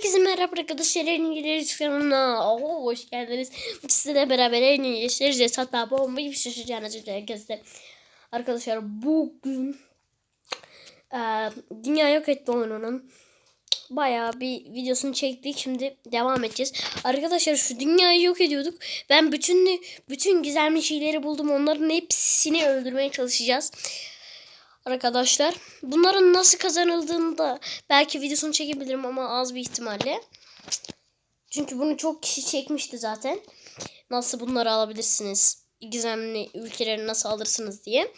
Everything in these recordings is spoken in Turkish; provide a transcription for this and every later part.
Herkese merhaba arkadaşlar. En iyi kanalına hoş geldiniz. Sizlerle beraber en iyi yaşayacağız. Hatta bomba bir şaşıracağınız için herkese. Arkadaşlar bugün e, Dünya Yok Etti oyununun bayağı bir videosunu çektik. Şimdi devam edeceğiz. Arkadaşlar şu dünyayı yok ediyorduk. Ben bütün bütün gizemli şeyleri buldum. Onların hepsini öldürmeye çalışacağız. Arkadaşlar bunların nasıl kazanıldığını da belki videosunu çekebilirim ama az bir ihtimalle. Çünkü bunu çok kişi çekmişti zaten. Nasıl bunları alabilirsiniz? Gizemli ülkeleri nasıl alırsınız diye.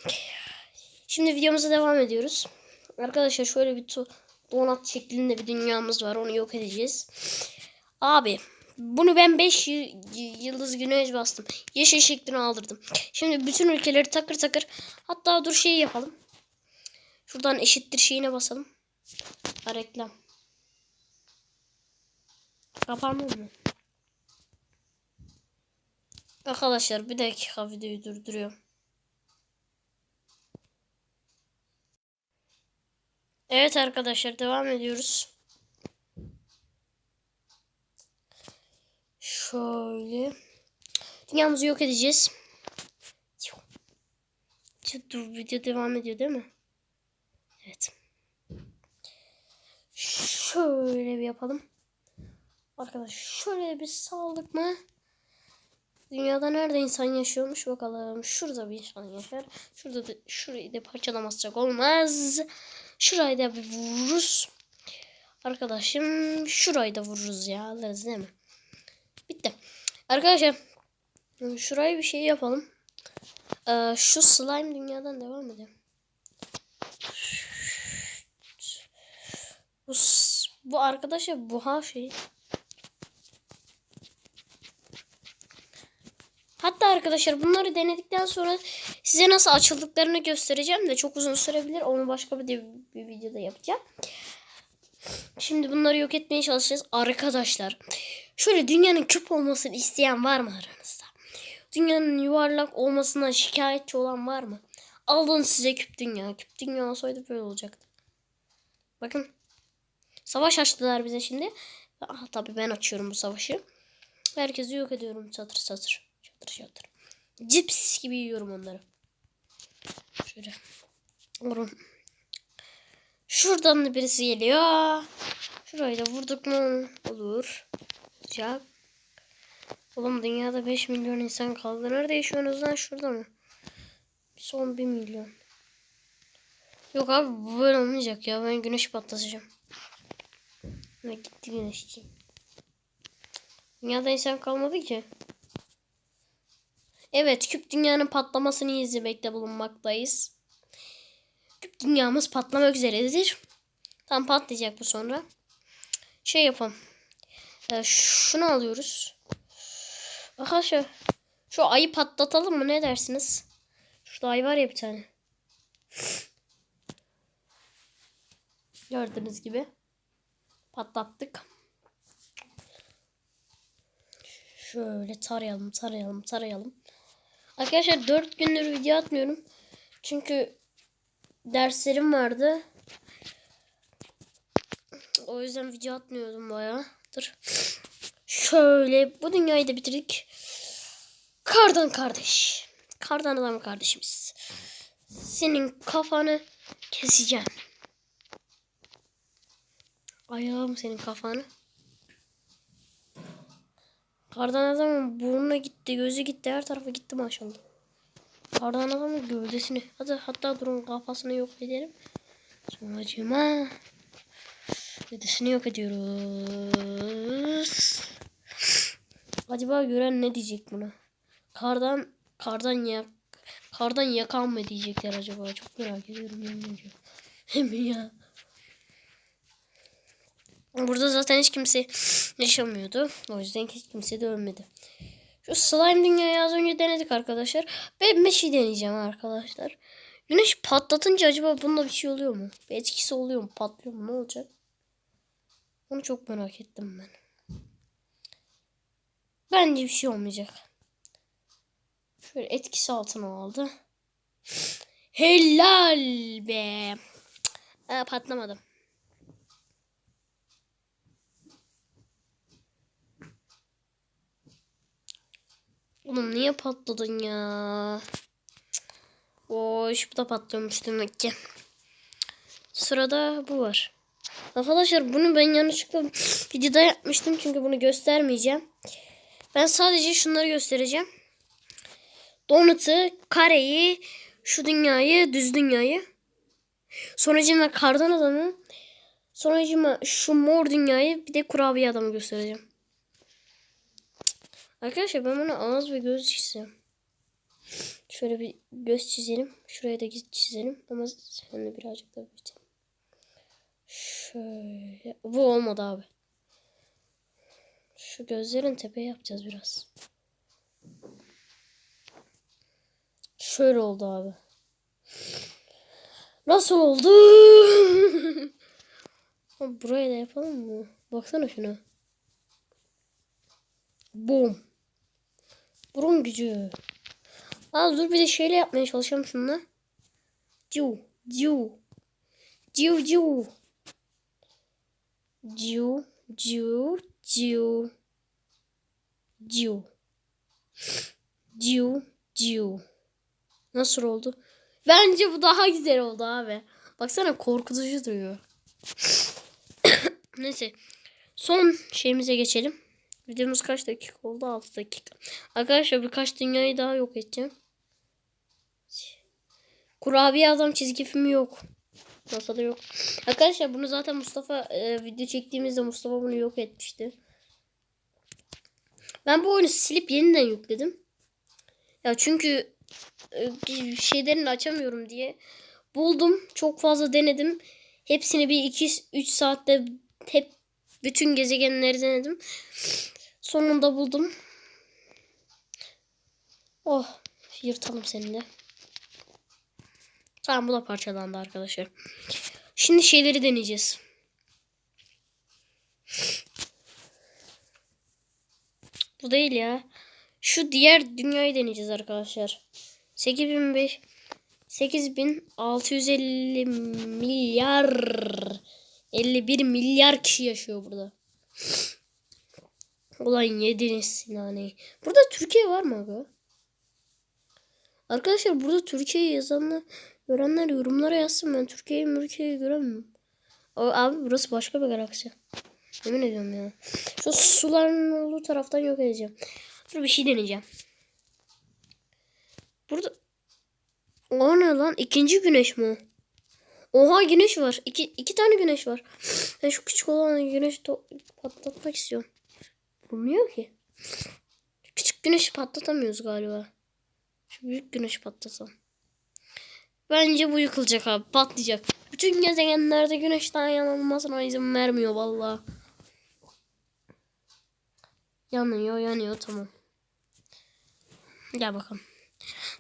Şimdi videomuza devam ediyoruz. Arkadaşlar şöyle bir donat şeklinde bir dünyamız var. Onu yok edeceğiz. Abi bunu ben 5 yıldız güneş bastım. Yeşil şeklini aldırdım. Şimdi bütün ülkeleri takır takır. Hatta dur şeyi yapalım. Şuradan eşittir şeyine basalım. Ha, reklam. Kapanmıyor mu? Arkadaşlar bir dakika videoyu durduruyorum. Evet arkadaşlar devam ediyoruz. Şöyle. Dünyamızı yok edeceğiz. Dur video devam ediyor değil mi? Evet. Şöyle bir yapalım. Arkadaş şöyle bir sağlık mı? Dünyada nerede insan yaşıyormuş bakalım. Şurada bir insan yaşar. Şurada da şurayı da parçalamazsak olmaz. Şurayı da bir vururuz. Arkadaşım şurayı da vururuz ya. Alırız değil mi? Bitti. Arkadaşlar şurayı bir şey yapalım. Ee, şu slime dünyadan devam edelim. Bu, bu arkadaşa buha şey. Hatta arkadaşlar bunları denedikten sonra size nasıl açıldıklarını göstereceğim de çok uzun sürebilir. Onu başka bir, bir videoda yapacağım. Şimdi bunları yok etmeye çalışacağız. Arkadaşlar şöyle dünyanın küp olmasını isteyen var mı aranızda? Dünyanın yuvarlak olmasına şikayetçi olan var mı? Alın size küp dünya. Küp dünya olsaydı böyle olacaktı. Bakın. Savaş açtılar bize şimdi. Ah, tabii ben açıyorum bu savaşı. Herkesi yok ediyorum çatır çatır. Çatır çatır. Cips gibi yiyorum onları. Şöyle. Vurun. Şuradan da birisi geliyor. Şurayı da vurduk mu olur. Olacak. Oğlum dünyada 5 milyon insan kaldı. Nerede yaşıyorsunuz lan? Şurada mı? Son 1 milyon. Yok abi bu böyle olmayacak ya. Ben güneş patlatacağım. Ne gitti güneşçi. Dünyada insan kalmadı ki. Evet küp dünyanın patlamasını izlemekte bulunmaktayız. Küp dünyamız patlamak üzeredir. Tam patlayacak bu sonra. Şey yapalım. Ee, şunu alıyoruz. Arkadaşlar şu ayı patlatalım mı ne dersiniz? Şurada ay var ya bir tane. Gördüğünüz gibi patlattık. Şöyle tarayalım, tarayalım, tarayalım. Arkadaşlar 4 gündür video atmıyorum. Çünkü derslerim vardı. O yüzden video atmıyordum bayağıdır. Şöyle bu dünyayı da bitirdik. Kardan kardeş. Kardan adam kardeşimiz. Senin kafanı keseceğim. Ayağım senin kafanı. Kardan adamın burnuna gitti, gözü gitti, her tarafa gitti maşallah. Kardan adamın gövdesini, hadi hatta durun kafasını yok edelim. Sonracığıma gövdesini yok ediyoruz. Acaba gören ne diyecek buna? Kardan, kardan yak, kardan yakan mı diyecekler acaba? Çok merak ediyorum Hem ya. Burada zaten hiç kimse yaşamıyordu. O yüzden hiç kimse de ölmedi. Şu slime dünyayı az önce denedik arkadaşlar. Ben bir şey deneyeceğim arkadaşlar. Güneş patlatınca acaba bunda bir şey oluyor mu? Bir etkisi oluyor mu? Patlıyor mu? Ne olacak? Onu çok merak ettim ben. Bence bir şey olmayacak. Şöyle etkisi altına aldı. Helal be. Aa, patlamadım. Oğlum niye patladın ya? Oş bu da patlıyormuş demek ki. Sırada bu var. Arkadaşlar bunu ben yanlışlıkla videoda yapmıştım çünkü bunu göstermeyeceğim. Ben sadece şunları göstereceğim. Donut'u, kareyi, şu dünyayı, düz dünyayı. Sonucuma kardan adamı. Sonucuma şu mor dünyayı bir de kurabiye adamı göstereceğim. Arkadaşlar ben buna ağız ve göz çizeceğim. Şöyle bir göz çizelim. Şuraya da çizelim. Ama seninle birazcık daha büyütelim. Şöyle. Bu olmadı abi. Şu gözlerin tepeye yapacağız biraz. Şöyle oldu abi. Nasıl oldu? Buraya da yapalım mı? Baksana şuna. Boom. Burun gücü. Aa dur bir de şeyle yapmaya çalışalım şununla. Ciu. Ciu. Ciu ciu. Ciu. Ciu. Ciu. Ciu. Ciu. Ciu. Nasıl oldu? Bence bu daha güzel oldu abi. Baksana korkutucu duruyor. Neyse. Son şeyimize geçelim. Videomuz kaç dakika oldu? 6 dakika. Arkadaşlar birkaç dünyayı daha yok edeceğim. Kurabiye adam çizgi filmi yok. Masada yok. Arkadaşlar bunu zaten Mustafa e, video çektiğimizde Mustafa bunu yok etmişti. Ben bu oyunu silip yeniden yükledim. Ya çünkü e, şeylerini açamıyorum diye buldum. Çok fazla denedim. Hepsini bir 2-3 saatte hep bütün gezegenleri denedim. Sonunda buldum. Oh yırtalım seni de. Tamam bu da parçalandı arkadaşlar. Şimdi şeyleri deneyeceğiz. Bu değil ya. Şu diğer dünyayı deneyeceğiz arkadaşlar. 8005 8650 milyar 51 milyar kişi yaşıyor burada. Ulan yediniz Sinan'ı. Burada Türkiye var mı abi? Arkadaşlar burada Türkiye'yi yazanlar görenler yorumlara yazsın. Ben Türkiye'yi Türkiye'yi göremiyorum. Abi burası başka bir galaksi. Yemin ediyorum ya. Şu suların olduğu taraftan yok edeceğim. Dur bir şey deneyeceğim. Burada o ne lan? İkinci güneş mi o? Oha güneş var. İki, iki tane güneş var. Ben şu küçük olan güneşi patlatmak istiyorum. Bulmuyor ki. Küçük güneşi patlatamıyoruz galiba. Şu büyük güneş patlatalım. Bence bu yıkılacak abi. Patlayacak. Bütün gezegenlerde güneşten yanılmasına izin vermiyor vallahi. Yanıyor yanıyor tamam. Gel bakalım.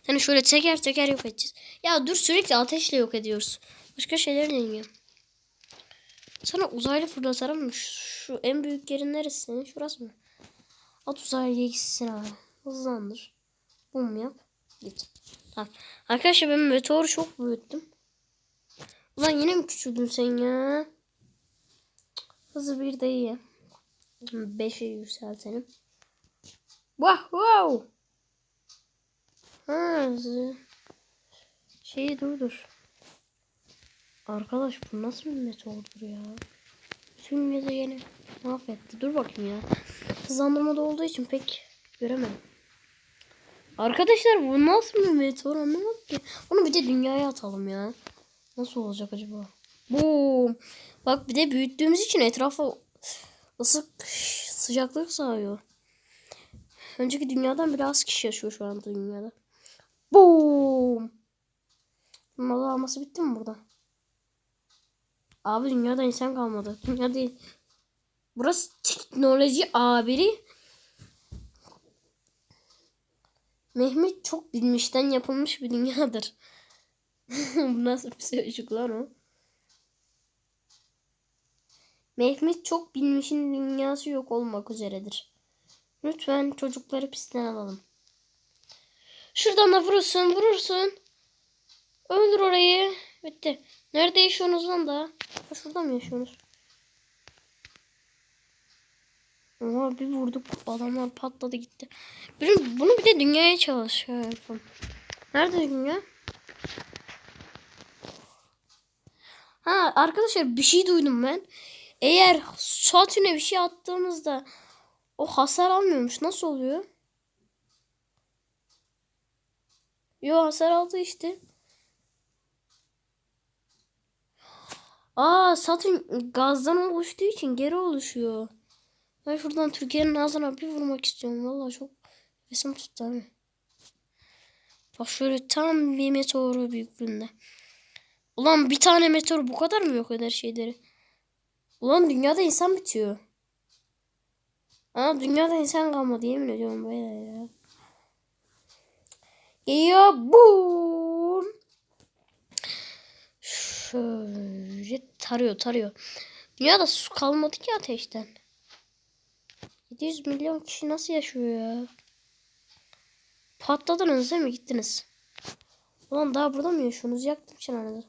Seni şöyle teker teker yok edeceğiz. Ya dur sürekli ateşle yok ediyoruz. Başka şeyler deneyeyim. Sana uzaylı fırlatarım mı? Şu, şu en büyük yerin neresi senin? Şurası mı? At uzaylıya gitsin abi. Hızlandır. Bum yap. Git. Tamam. Arkadaşlar ben meteoru çok büyüttüm. Ulan yine mi küçüldün sen ya? Hızı bir de iyi. Beşe yükseltelim. Wow wow. Ha, şeyi dur dur. Arkadaş bu nasıl bir meteordur ya? Tüm gezegeni mahvetti. Dur bakayım ya. Hızlandırmada olduğu için pek göremedim. Arkadaşlar bu nasıl bir meteor anlamadım ki. Onu bir de dünyaya atalım ya. Nasıl olacak acaba? Boom. Bak bir de büyüttüğümüz için etrafa ısık sıcaklık sağlıyor. Önceki dünyadan biraz kişi yaşıyor şu anda dünyada. Boom. Malı alması bitti mi burada? Abi dünyada insan kalmadı. Dünya değil. Burası teknoloji abiri. Mehmet çok bilmişten yapılmış bir dünyadır. Nasıl bir sözcük lan o? Mehmet çok bilmişin dünyası yok olmak üzeredir. Lütfen çocukları pistten alalım. Şuradan da vurursun vurursun. Öldür orayı. Bitti. Nerede yaşıyorsunuz lan da? Şurada mı yaşıyorsunuz? Oha bir vurduk adamlar patladı gitti. Benim bunu bir de dünyaya çalışıyor. Nerede dünya? Ha arkadaşlar bir şey duydum ben. Eğer Satürn'e bir şey attığımızda o hasar almıyormuş. Nasıl oluyor? Yo hasar aldı işte. Aa Satürn gazdan oluştuğu için geri oluşuyor. Ben şuradan Türkiye'nin ağzına bir vurmak istiyorum. Vallahi çok resim tuttu. Bak şöyle tam bir meteoru büyüklüğünde. Ulan bir tane meteor bu kadar mı yok eder şeyleri? Ulan dünyada insan bitiyor. Aa dünyada insan kalmadı yemin ediyorum böyle ya. Geliyor boom. Şöyle tarıyor tarıyor. Dünyada su kalmadı ki ateşten. 700 milyon kişi nasıl yaşıyor ya? Patladınız değil mi gittiniz? Ulan daha burada mı yaşıyorsunuz? Yaktım çınarınızı.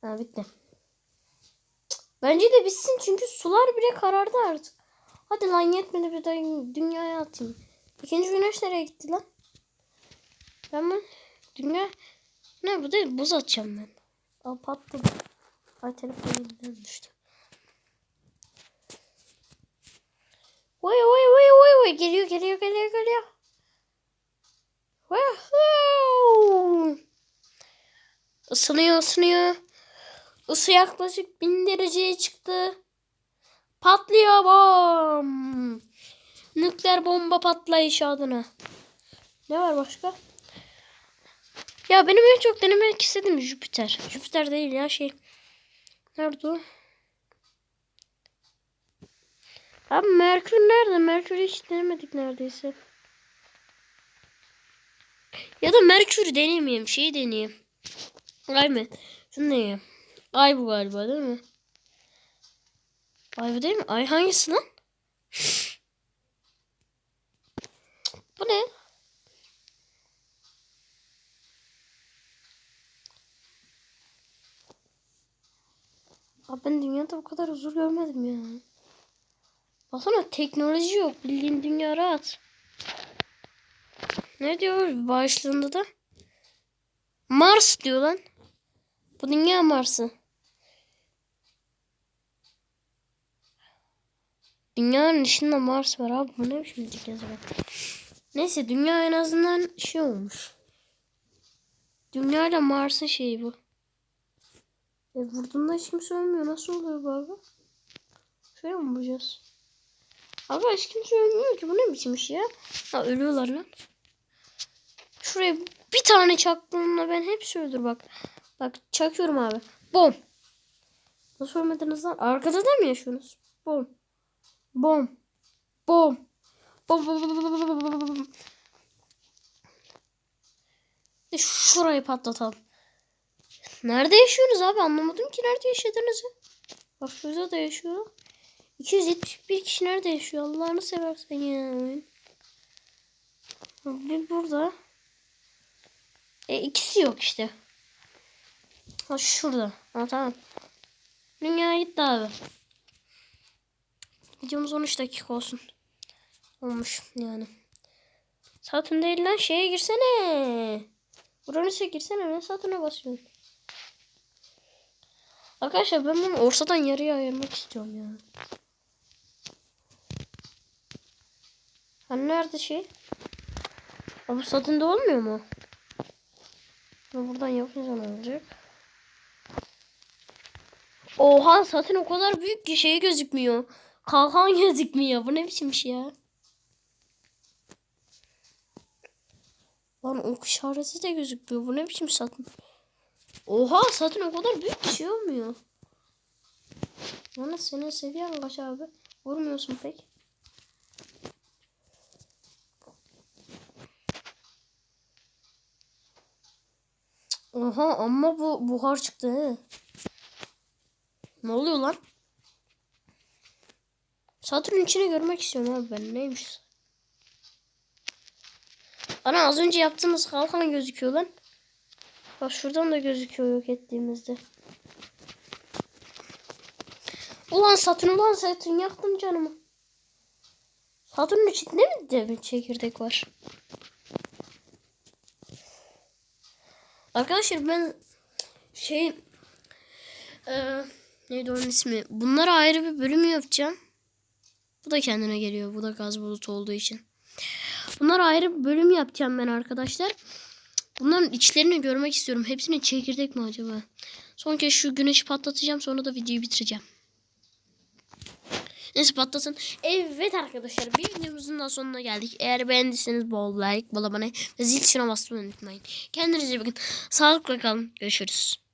Ha bitti. Bence de bitsin çünkü sular bile karardı artık. Hadi lan yetmedi bir de dünyaya atayım. İkinci güneş nereye gitti lan? Ben ben dünya ne bu değil buz atacağım ben. Al patladı. Ay telefon elinden düştü. Vay vay vay vay vay geliyor geliyor geliyor geliyor. Woohoo! Isınıyor ısınıyor. Isı yaklaşık bin dereceye çıktı. Patlıyor bom. Nükleer bomba patlayışı adına. Ne var başka? Ya benim en çok denemek istediğim Jüpiter. Jüpiter değil ya şey. Nerede o? Abi Merkür nerede? Merkür'ü hiç denemedik neredeyse. Ya da Merkür'ü denemeyeyim. Şeyi deneyeyim. Ay mı? Şunu deneyeyim. Ay bu galiba değil mi? Ay bu değil mi? Ay hangisi lan? Bu ne? Abi ben dünyada bu kadar huzur görmedim ya. Baksana teknoloji yok. Bildiğin dünya rahat. Ne diyor başlığında da? Mars diyor lan. Bu dünya Mars'ı. Dünyanın dışında Mars var abi. Bu ne biçim gezegen? Neyse dünya en azından şey olmuş. Dünya ile Mars'ın şeyi bu. E vurduğunda hiç kimse ölmüyor. Nasıl oluyor bu abi? Şöyle mi vuracağız? Abi hiç kimse ölmüyor ki. Bu ne biçim iş ya? Ha ölüyorlar lan. Şuraya bir tane çaktığımda ben hepsi öldür bak. Bak çakıyorum abi. Bom. Nasıl ölmediniz lan? Arkada da mı yaşıyorsunuz? Bom. Bom. Bom. Bom bom bom bom bom bom bom. De Şurayı patlatalım. Nerede yaşıyorsunuz abi? Anlamadım ki nerede yaşadığınızı. Bak şurada da yaşıyor. 271 kişi nerede yaşıyor? Allah'ını seversen ya. Bir burada. E ikisi yok işte. Ha şurada. Ha tamam. Dünya gitti abi. Videomuz 13 dakika olsun. Olmuş yani. Satürn değil lan şeye girsene. Uranüs'e girsene ne Satürn'e basıyorsun. Arkadaşlar ben bunu ortadan yarıya ayırmak istiyorum ya. Hani nerede şey? Abi Satürn'de olmuyor mu? Ben buradan yapınca ne olacak? Oha Satürn o kadar büyük ki şey gözükmüyor. Kalkan gözükmüyor. Bu ne biçim iş ya? Lan ok işareti de gözükmüyor. Bu ne biçim Satürn? Oha Satürn o kadar büyük bir şey olmuyor. Lan senin seviyen kaç abi? Vurmuyorsun pek. Oha ama bu buhar çıktı he. Ne oluyor lan? Satürn içini görmek istiyorum abi ben. Neymiş? Ana az önce yaptığımız kalkan gözüküyor lan. Bak şuradan da gözüküyor yok ettiğimizde. Ulan Satürn ulan Satürn yaktın canımı. Satürn'ün içinde mi de bir çekirdek var? Arkadaşlar ben şey eee neydi onun ismi? Bunlara ayrı bir bölüm yapacağım. Bu da kendine geliyor. Bu da gaz bulutu olduğu için. Bunlara ayrı bir bölüm yapacağım ben arkadaşlar. Bunların içlerini görmek istiyorum. Hepsinin çekirdek mi acaba? Son kez şu güneşi patlatacağım. Sonra da videoyu bitireceğim. Neyse patlatın. Evet arkadaşlar bir videomuzun da sonuna geldik. Eğer beğendiyseniz bol like, bol abone ve zil tuşuna basmayı unutmayın. Kendinize bakın. Sağlıkla kalın. Görüşürüz.